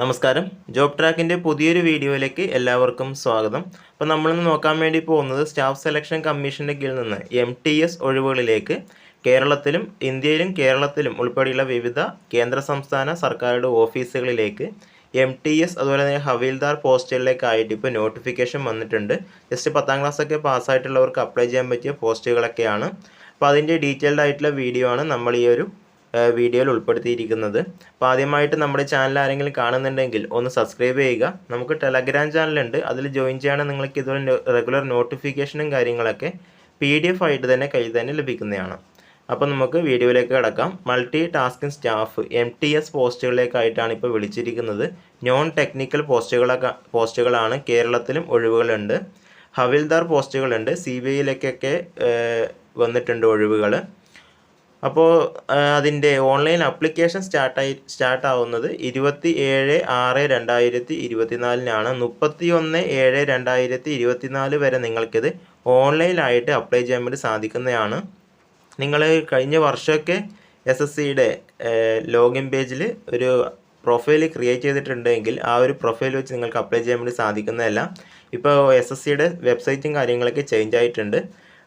നമസ്കാരം. ജോബ് ട്രാക്കിന്റെ പുതിയൊരു വീഡിയോയിലേക്ക് എല്ലാവർക്കും സ്വാഗതം. അപ്പോൾ നമ്മളിന്ന് നോക്കാൻ വേണ്ടി പോകുന്നത് സ്റ്റാഫ് സെലക്ഷൻ കമ്മീഷന്റെ കീഴിൽ നിന്ന് എം ടി എസ് ഒഴിവുകളിലേക്ക് കേരളത്തിലും ഇന്ത്യയിലും കേരളത്തിലും ഉൾപ്പെടെയുള്ള വിവിധ കേന്ദ്ര സംസ്ഥാന സർക്കാരുടെ ഓഫീസുകളിലേക്ക് എം ടി എസ് അതുപോലെ തന്നെ ഹവീൽദാർ പോസ്റ്റുകളിലേക്കായിട്ട് ഇപ്പോൾ നോട്ടിഫിക്കേഷൻ വന്നിട്ടുണ്ട്. ജസ്റ്റ് പത്താം ക്ലാസ്സൊക്കെ പാസ്സായിട്ടുള്ളവർക്ക് അപ്ലൈ ചെയ്യാൻ പറ്റിയ പോസ്റ്റുകളൊക്കെയാണ്. അപ്പോൾ അതിന്റെ ഡീറ്റെയിൽഡ് ആയിട്ടുള്ള വീഡിയോ ആണ് നമ്മൾ ഈ ഒരു വീഡിയോയിൽ ഉൾപ്പെടുത്തിയിരിക്കുന്നത്. അപ്പോൾ ആദ്യമായിട്ട് നമ്മുടെ ചാനൽ ആരെങ്കിലും കാണുന്നുണ്ടെങ്കിൽ ഒന്ന് സബ്സ്ക്രൈബ് ചെയ്യുക. നമുക്ക് ടെലഗ്രാം ചാനലുണ്ട്. അതിൽ ജോയിൻ ചെയ്യുകയാണെങ്കിൽ നിങ്ങൾക്ക് ഇതുപോലെ റെഗുലർ നോട്ടിഫിക്കേഷനും കാര്യങ്ങളൊക്കെ പി ഡി എഫ് ആയിട്ട് തന്നെ കയ്യിൽ തന്നെ ലഭിക്കുന്നതാണ്. അപ്പോൾ നമുക്ക് വീഡിയോയിലേക്ക് കിടക്കാം. Multitasking staff M T S പോസ്റ്റുകളിലേക്കായിട്ടാണ് ഇപ്പോൾ വിളിച്ചിരിക്കുന്നത്. നോൺ ടെക്നിക്കൽ പോസ്റ്റുകളൊക്കെ പോസ്റ്റുകളാണ് കേരളത്തിലും ഒഴിവുകളുണ്ട്. ഹവിൽദാർ പോസ്റ്റുകളുണ്ട്. സി ബി ഐയിലേക്കൊക്കെ വന്നിട്ടുണ്ട് ഒഴിവുകൾ അപ്പോൾ അതിന്റെ ഓൺലൈൻ അപ്ലിക്കേഷൻ സ്റ്റാർട്ടായി സ്റ്റാർട്ടാവുന്നത് ഇരുപത്തി ഏഴ് ആറ് രണ്ടായിരത്തി ഇരുപത്തിനാലിനാണ് മുപ്പത്തി ഒന്ന് ഏഴ് രണ്ടായിരത്തി ഇരുപത്തിനാല് വരെ നിങ്ങൾക്കിത് ഓൺലൈനായിട്ട് അപ്ലൈ ചെയ്യാൻ വേണ്ടി സാധിക്കുന്നതാണ്. നിങ്ങൾ കഴിഞ്ഞ വർഷമൊക്കെ എസ് എസ് സിയുടെ ലോഗിൻ പേജിൽ ഒരു പ്രൊഫൈൽ ക്രിയേറ്റ് ചെയ്തിട്ടുണ്ടെങ്കിൽ ആ ഒരു പ്രൊഫൈൽ വെച്ച് നിങ്ങൾക്ക് അപ്ലൈ ചെയ്യാൻ വേണ്ടി സാധിക്കുന്നതല്ല. ഇപ്പോൾ എസ് എസ് സിയുടെ വെബ്സൈറ്റും കാര്യങ്ങളൊക്കെ ചേഞ്ച് ആയിട്ടുണ്ട്.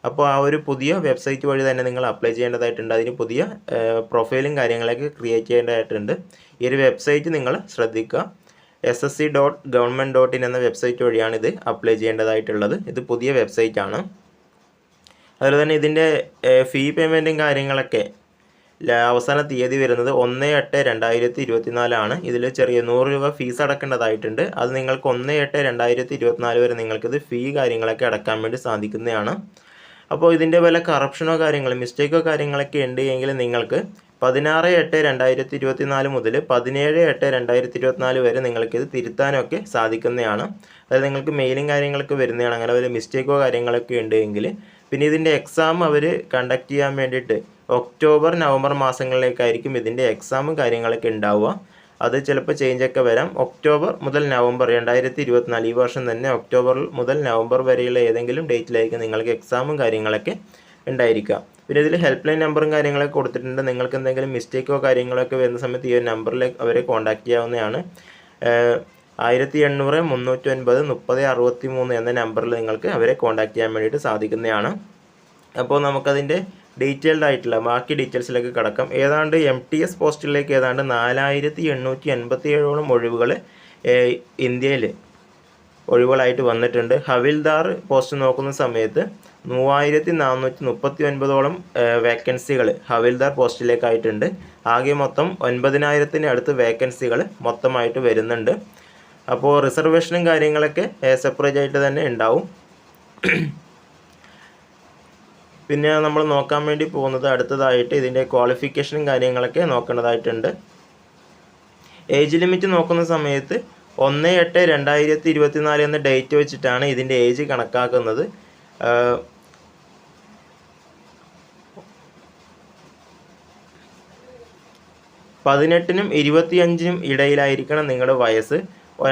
അപ്പോൾ ആ ഒരു പുതിയ വെബ്സൈറ്റ് വഴി തന്നെ നിങ്ങൾ അപ്ലൈ ചെയ്യേണ്ടതായിട്ടുണ്ട്. അതിന് പുതിയ പ്രൊഫൈലും കാര്യങ്ങളൊക്കെ ക്രിയേറ്റ് ചെയ്യേണ്ടതായിട്ടുണ്ട്. ഈ ഒരു വെബ്സൈറ്റ് നിങ്ങൾ ശ്രദ്ധിക്കുക. S S C dot government dot in എന്ന വെബ്സൈറ്റ് വഴിയാണ് ഇത് അപ്ലൈ ചെയ്യേണ്ടതായിട്ടുള്ളത്. ഇത് പുതിയ വെബ്സൈറ്റ് ആണ്. അതുപോലെ തന്നെ ഇതിന്റെ ഫീ പേയ്മെന്റും കാര്യങ്ങളൊക്കെ അവസാന തീയതി വരുന്നത് ഒന്ന് എട്ട് രണ്ടായിരത്തി ഇരുപത്തിനാലാണ് ഇതിൽ ചെറിയ നൂറ് രൂപ ഫീസ് അടക്കേണ്ടതായിട്ടുണ്ട്. അത് നിങ്ങൾക്ക് ഒന്ന് എട്ട് രണ്ടായിരത്തി ഇരുപത്തിനാല് വരെ നിങ്ങൾക്കിത് ഫീ കാര്യങ്ങളൊക്കെ അടക്കാൻ വേണ്ടി സാധിക്കുന്നതാണ്. അപ്പോൾ ഇതിന്റെ വല്ല കറപ്ഷനോ കാര്യങ്ങളോ മിസ്റ്റേക്കോ കാര്യങ്ങളൊക്കെ ഉണ്ട് എങ്കിൽ നിങ്ങൾക്ക് പതിനാറ് എട്ട് രണ്ടായിരത്തി ഇരുപത്തി നാല് മുതൽ പതിനേഴ് എട്ട് രണ്ടായിരത്തി ഇരുപത്തിനാല് വരെ നിങ്ങൾക്കിത് തിരുത്താനൊക്കെ സാധിക്കുന്നതാണ്. അതായത് നിങ്ങൾക്ക് മെയിലും കാര്യങ്ങളൊക്കെ വരുന്നതാണ്. അങ്ങനെ വല്ല മിസ്റ്റേക്കോ കാര്യങ്ങളൊക്കെ ഉണ്ട് എങ്കിൽ പിന്നെ ഇതിന്റെ എക്സാം അവർ കണ്ടക്ട് ചെയ്യാൻ വേണ്ടിയിട്ട് ഒക്ടോബർ നവംബർ മാസങ്ങളിലേക്കായിരിക്കും ഇതിന്റെ എക്സാമും കാര്യങ്ങളൊക്കെ ഉണ്ടാവുക. അത് ചിലപ്പോൾ ചേഞ്ച് ഒക്കെ വരാം. ഒക്ടോബർ മുതൽ നവംബർ രണ്ടായിരത്തി ഇരുപത്തിനാല് ഈ വർഷം തന്നെ ഒക്ടോബർ മുതൽ നവംബർ വരെയുള്ള ഏതെങ്കിലും ഡേറ്റിലായിരിക്കും നിങ്ങൾക്ക് എക്സാമും കാര്യങ്ങളൊക്കെ ഉണ്ടായിരിക്കുക. പിന്നെ ഇതിൽ ഹെൽപ്പ് ലൈൻ നമ്പറും കാര്യങ്ങളൊക്കെ കൊടുത്തിട്ടുണ്ട്. നിങ്ങൾക്ക് എന്തെങ്കിലും മിസ്റ്റേക്കോ കാര്യങ്ങളൊക്കെ വരുന്ന സമയത്ത് ഈ ഒരു നമ്പറിൽ അവരെ കോൺടാക്ട് ചെയ്യാവുന്നതാണ്. ആയിരത്തി എണ്ണൂറ് മുന്നൂറ്റി ഒൻപത് മുപ്പത് അറുപത്തി മൂന്ന് എന്ന നമ്പറിൽ നിങ്ങൾക്ക് അവരെ കോൺടാക്ട് ചെയ്യാൻ വേണ്ടിയിട്ട് സാധിക്കുന്നതാണ്. അപ്പോൾ നമുക്കതിന്റെ ഡീറ്റെയിൽഡ് ആയിട്ടുള്ള ബാക്കി ഡീറ്റെയിൽസിലേക്ക് കടക്കാം. ഏതാണ്ട് എം ടി എസ് പോസ്റ്റിലേക്ക് ഏതാണ്ട് നാലായിരത്തി എണ്ണൂറ്റി എൺപത്തി ഏഴോളം ഒഴിവുകൾ ഇന്ത്യയിൽ ഒഴിവുകളായിട്ട് വന്നിട്ടുണ്ട്. ഹവിൽദാർ പോസ്റ്റ് നോക്കുന്ന സമയത്ത് മൂവായിരത്തി നാനൂറ്റി മുപ്പത്തി ഒൻപതോളം വേക്കൻസികൾ ഹവിൽദാർ പോസ്റ്റിലേക്കായിട്ടുണ്ട്. ആകെ മൊത്തം ഒൻപതിനായിരത്തിന് അടുത്ത് വേക്കൻസികൾ മൊത്തമായിട്ട് വരുന്നുണ്ട്. അപ്പോൾ റിസർവേഷനും കാര്യങ്ങളൊക്കെ സെപ്പറേറ്റ് ആയിട്ട് തന്നെ ഉണ്ടാവും. പിന്നെ നമ്മൾ നോക്കാൻ വേണ്ടി പോകുന്നത് അടുത്തതായിട്ട് ഇതിന്റെ ക്വാളിഫിക്കേഷനും കാര്യങ്ങളൊക്കെ നോക്കേണ്ടതായിട്ടുണ്ട്. ഏജ് ലിമിറ്റ് നോക്കുന്ന സമയത്ത് ഒന്ന് എട്ട് രണ്ടായിരത്തി ഇരുപത്തിനാല് എന്ന ഡേറ്റ് വെച്ചിട്ടാണ് ഇതിന്റെ ഏജ് കണക്കാക്കുന്നത്. പതിനെട്ടിനും ഇരുപത്തിയഞ്ചിനും ഇടയിലായിരിക്കണം നിങ്ങളുടെ വയസ്സ്.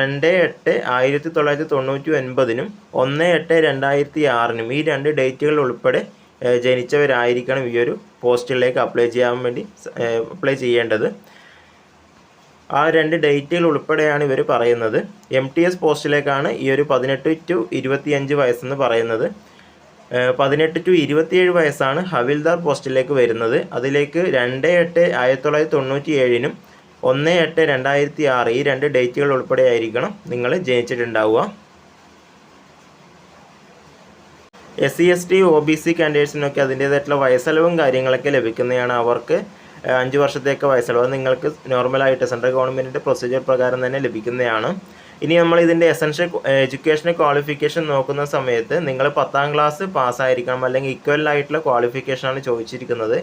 രണ്ട് എട്ട് ആയിരത്തി തൊള്ളായിരത്തി തൊണ്ണൂറ്റി ഒൻപതിനും ഒന്ന് എട്ട് രണ്ടായിരത്തി ആറിനും ഈ രണ്ട് ഡേറ്റുകൾ ഉൾപ്പെടെ ജനിച്ചവരായിരിക്കണം ഈ ഒരു പോസ്റ്റിലേക്ക് അപ്ലൈ ചെയ്യാൻ വേണ്ടി അപ്ലൈ ചെയ്യേണ്ടത്. ആ രണ്ട് ഡേറ്റുകൾ ഉൾപ്പെടെയാണ് ഇവർ പറയുന്നത്. എം ടി എസ് പോസ്റ്റിലേക്കാണ് ഈ ഒരു പതിനെട്ട് ടു ഇരുപത്തിയഞ്ച് വയസ്സെന്ന് പറയുന്നത്. പതിനെട്ട് ടു ഇരുപത്തിയേഴ് വയസ്സാണ് ഹവിൽദാർ പോസ്റ്റിലേക്ക് വരുന്നത്. അതിലേക്ക് രണ്ട് എട്ട് ആയിരത്തി തൊള്ളായിരത്തി തൊണ്ണൂറ്റി ഏഴിനും ഒന്ന് എട്ട് രണ്ടായിരത്തി ആറ് ഈ രണ്ട് ഡേറ്റുകൾ ഉൾപ്പെടെ ആയിരിക്കണം നിങ്ങൾ ജനിച്ചിട്ടുണ്ടാവുക. S C S T O B C കാൻഡിഡേറ്റ്സിനൊക്കെ അതിന്റേതായിട്ടുള്ള വയസ്സലവും കാര്യങ്ങളൊക്കെ ലഭിക്കുന്നതാണ് അവർക്ക് അഞ്ച് വർഷത്തേക്ക് വയസ്സളവ്. നിങ്ങൾക്ക് നോർമലായിട്ട് സെൻട്രൽ ഗവൺമെന്റിന്റെ പ്രൊസീജിയർ പ്രകാരം തന്നെ ലഭിക്കുന്നതാണ്. ഇനി നമ്മൾ ഇതിന്റെ എസൻഷ്യൽ എഡ്യൂക്കേഷൻ ക്വാളിഫിക്കേഷൻ നോക്കുന്ന സമയത്ത് നിങ്ങൾ പത്താം ക്ലാസ് പാസ്സായിരിക്കണം അല്ലെങ്കിൽ ഇക്വൽ ആയിട്ടുള്ള ക്വാളിഫിക്കേഷനാണ് ചോദിച്ചിരിക്കുന്നത്.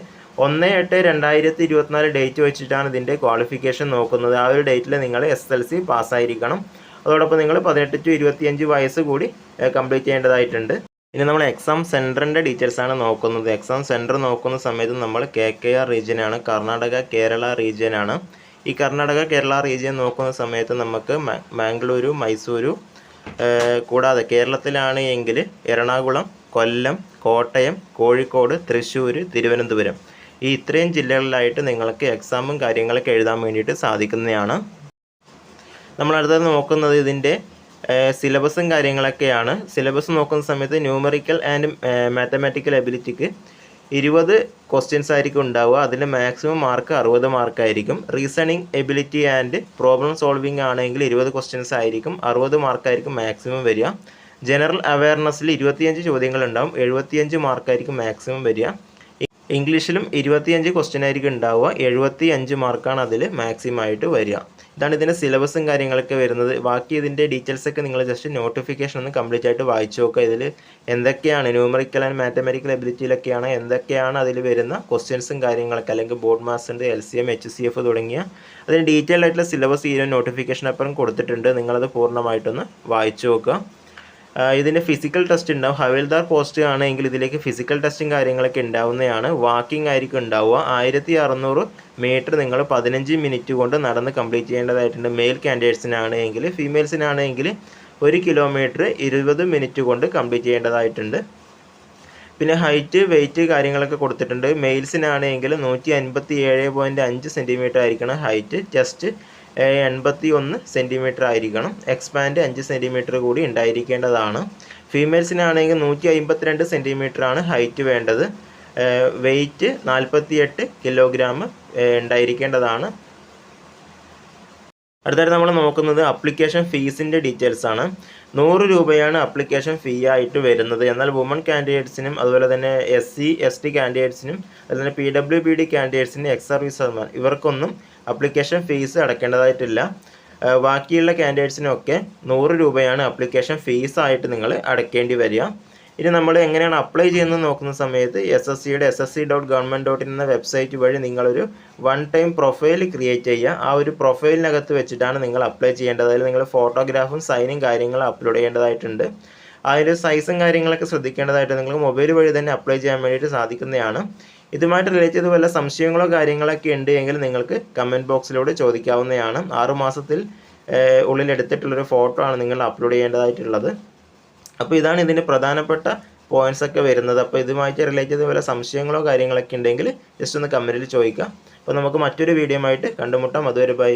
ഒന്ന് എട്ട് രണ്ടായിരത്തി ഇരുപത്തിനാല് ഡേറ്റ് വെച്ചിട്ടാണ് ഇതിന്റെ ക്വാളിഫിക്കേഷൻ നോക്കുന്നത്. ആ ഒരു ഡേറ്റിൽ നിങ്ങൾ എസ് എൽ സി പാസ്സായിരിക്കണം. അതോടൊപ്പം നിങ്ങൾ പതിനെട്ട് ടു ഇരുപത്തിയഞ്ച് വയസ്സ് കൂടി കംപ്ലീറ്റ് ചെയ്യേണ്ടതായിട്ടുണ്ട്. ഇനി നമ്മൾ എക്സാം സെന്ററിന്റെ ഡീറ്റെയിൽസ് ആണ് നോക്കുന്നത്. എക്സാം സെന്റർ നോക്കുന്ന സമയത്ത് നമ്മൾ കെ കെ ആർ റീജിയനാണ് കർണാടക കേരള റീജിയനാണ് ഈ കർണാടക കേരള റീജിയൻ നോക്കുന്ന സമയത്ത് നമുക്ക് മാംഗ്ലൂരു മൈസൂരു കൂടാതെ കേരളത്തിലാണ് എങ്കിൽ എറണാകുളം കൊല്ലം കോട്ടയം കോഴിക്കോട് തൃശ്ശൂർ തിരുവനന്തപുരം. ഈ ഇത്രയും ജില്ലകളിലായിട്ട് നിങ്ങൾക്ക് എക്സാമും കാര്യങ്ങളൊക്കെ എഴുതാൻ വേണ്ടിയിട്ട് സാധിക്കുന്നതാണ്. നമ്മൾ അടുത്തത് നോക്കുന്നത് ഇതിന്റെ സിലബസും കാര്യങ്ങളൊക്കെയാണ്. സിലബസ് നോക്കുന്ന സമയത്ത് ന്യൂമറിക്കൽ ആൻഡ് മാത്തമാറ്റിക്കൽ എബിലിറ്റിക്ക് ഇരുപത് ക്വസ്റ്റ്യൻസ് ആയിരിക്കും ഉണ്ടാവുക. അതിൽ മാക്സിമം മാർക്ക് അറുപത് മാർക്കായിരിക്കും. Reasoning ability and problem solving ആണെങ്കിൽ ഇരുപത് ക്വസ്റ്റ്യൻസ് ആയിരിക്കും. അറുപത് മാർക്കായിരിക്കും മാക്സിമം വരിക. ജനറൽ അവയർനെസ്സിൽ ഇരുപത്തിയഞ്ച് ചോദ്യങ്ങൾ ഉണ്ടാവും. എഴുപത്തിയഞ്ച് മാർക്കായിരിക്കും മാക്സിമം വരിക. ഇംഗ്ലീഷിലും ഇരുപത്തിയഞ്ച് ക്വസ്റ്റ്യൻ ആയിരിക്കും ഉണ്ടാവുക. എഴുപത്തി അഞ്ച് മാർക്കാണ് അതിൽ മാക്സിമം ആയിട്ട് വരിക. ഇതാണ് ഇതിന്റെ സിലബസും കാര്യങ്ങളൊക്കെ വരുന്നത്. ബാക്കി ഇതിന്റെ ഡീറ്റെയിൽസ് ഒക്കെ നിങ്ങൾ ജസ്റ്റ് നോട്ടിഫിക്കേഷൻ ഒന്ന് കംപ്ലീറ്റ് ആയിട്ട് വായിച്ചു നോക്കുക. ഇതിൽ എന്തൊക്കെയാണ് ന്യൂമറിക്കൽ ആൻഡ് മാത്തമാറ്റിക്കൽ എബിലിറ്റിയിലൊക്കെയാണ് എന്തൊക്കെയാണ് അതിൽ വരുന്ന ക്വസ്റ്റ്യൻസും കാര്യങ്ങളൊക്കെ അല്ലെങ്കിൽ board master L C M H C F തുടങ്ങിയ അതിന് ഡീറ്റെയിൽ ആയിട്ടുള്ള സിലബസ് ഈ നോട്ടിഫിക്കേഷൻ അപ്പുറം കൊടുത്തിട്ടുണ്ട്. നിങ്ങളത് പൂർണമായിട്ടൊന്ന് വായിച്ചു നോക്കുക. ഇതിന്റെ ഫിസിക്കൽ ടെസ്റ്റ് ഉണ്ടാവും. ഹവിൽദാർ പോസ്റ്റ് ആണെങ്കിൽ ഇതിലേക്ക് ഫിസിക്കൽ ടെസ്റ്റും കാര്യങ്ങളൊക്കെ ഉണ്ടാവുന്നതാണ്. വാക്കിംഗ് ആയിരിക്കും ഉണ്ടാവുക. ആയിരത്തി അറുന്നൂറ് മീറ്റർ നിങ്ങൾ പതിനഞ്ച് മിനിറ്റ് കൊണ്ട് നടന്ന് കംപ്ലീറ്റ് ചെയ്യേണ്ടതായിട്ടുണ്ട്. മെയിൽ കാൻഡിഡേറ്റ്സിനാണെങ്കിൽ ഫീമെയിൽസിനാണെങ്കിൽ ഒരു കിലോമീറ്റർ ഇരുപത് മിനിറ്റ് കൊണ്ട് കംപ്ലീറ്റ് ചെയ്യേണ്ടതായിട്ടുണ്ട്. പിന്നെ ഹൈറ്റ് വെയിറ്റ് കാര്യങ്ങളൊക്കെ കൊടുത്തിട്ടുണ്ട്. മെയിൽസിനാണെങ്കിൽ നൂറ്റി അൻപത്തി ഏഴ് പോയിന്റ് അഞ്ച് സെന്റിമീറ്റർ ആയിരിക്കണം ഹൈറ്റ് ചെസ്റ്റ് എൺപത്തി ഒന്ന് സെന്റിമീറ്റർ ആയിരിക്കണം. എക്സ്പാൻഡ് അഞ്ച് സെന്റിമീറ്റർ കൂടി ഉണ്ടായിരിക്കേണ്ടതാണ്. ഫീമെയിൽസിനാണെങ്കിൽ നൂറ്റി അമ്പത്തിരണ്ട് സെന്റിമീറ്റർ ആണ് ഹൈറ്റ് വേണ്ടത്. വെയിറ്റ് നാൽപ്പത്തിയെട്ട് കിലോഗ്രാം ഉണ്ടായിരിക്കേണ്ടതാണ്. അടുത്തായിട്ട് നമ്മൾ നോക്കുന്നത് അപ്ലിക്കേഷൻ ഫീസിന്റെ ഡീറ്റെയിൽസ് ആണ്. നൂറ് രൂപയാണ് അപ്ലിക്കേഷൻ ഫീ ആയിട്ട് വരുന്നത്. എന്നാൽ വുമൺ കാൻഡിഡേറ്റ്സിനും അതുപോലെ തന്നെ എസ് സി എസ് ടി കാൻഡിഡേറ്റ്സിനും അതുപോലെ പി ഡബ്ല്യു ബി ഡി കാൻഡിഡേറ്റ്സിനും എക്സ് സർവീസ് ഇവർക്കൊന്നും അപ്ലിക്കേഷൻ ഫീസ് അടയ്ക്കേണ്ടതായിട്ടില്ല ബാക്കിയുള്ള ക്യാൻഡിഡേറ്റ്സിനൊക്കെ നൂറ് രൂപയാണ് അപ്ലിക്കേഷൻ ഫീസായിട്ട് നിങ്ങൾ അടയ്ക്കേണ്ടി വരിക. ഇനി നമ്മൾ എങ്ങനെയാണ് അപ്ലൈ ചെയ്യുന്നത് നോക്കുന്ന സമയത്ത് എസ് എസ് സിയുടെ S S C dot government dot in എന്ന വെബ്സൈറ്റ് വഴി നിങ്ങളൊരു വൺ ടൈം പ്രൊഫൈൽ ക്രിയേറ്റ് ചെയ്യുക. ആ ഒരു പ്രൊഫൈലിനകത്ത് വെച്ചിട്ടാണ് നിങ്ങൾ അപ്ലൈ ചെയ്യേണ്ടത്. അതിൽ നിങ്ങൾ ഫോട്ടോഗ്രാഫും സൈനും കാര്യങ്ങളും അപ്ലോഡ് ചെയ്യേണ്ടതായിട്ടുണ്ട്. അതിന്റെ സൈസും കാര്യങ്ങളൊക്കെ ശ്രദ്ധിക്കേണ്ടതായിട്ട് നിങ്ങൾ മൊബൈൽ വഴി തന്നെ അപ്ലൈ ചെയ്യാൻ വേണ്ടിയിട്ട് സാധിക്കുന്നതാണ്. ഇതുമായിട്ട് റിലേറ്റ് ചെയ്ത് വല്ല സംശയങ്ങളോ കാര്യങ്ങളൊക്കെ ഉണ്ട് എങ്കിൽ നിങ്ങൾക്ക് കമന്റ് ബോക്സിലൂടെ ചോദിക്കാവുന്നതാണ്. ആറുമാസത്തിൽ ഉള്ളിൽ എടുത്തിട്ടുള്ളൊരു ഫോട്ടോ ആണ് നിങ്ങൾ അപ്ലോഡ് ചെയ്യേണ്ടതായിട്ടുള്ളത്. അപ്പോൾ ഇതാണ് ഇതിന്റെ പ്രധാനപ്പെട്ട പോയിന്റ്സ് ഒക്കെ വരുന്നത്. അപ്പോൾ ഇതുമായിട്ട് റിലേറ്റ് ചെയ്ത് വല്ല സംശയങ്ങളോ കാര്യങ്ങളൊക്കെ ഉണ്ടെങ്കിൽ ജസ്റ്റ് ഒന്ന് കമന്റിൽ ചോദിക്കാം അപ്പോൾ നമുക്ക് മറ്റൊരു വീഡിയോ ആയിട്ട് കണ്ടുമുട്ടാം. അതുവരെ ബൈ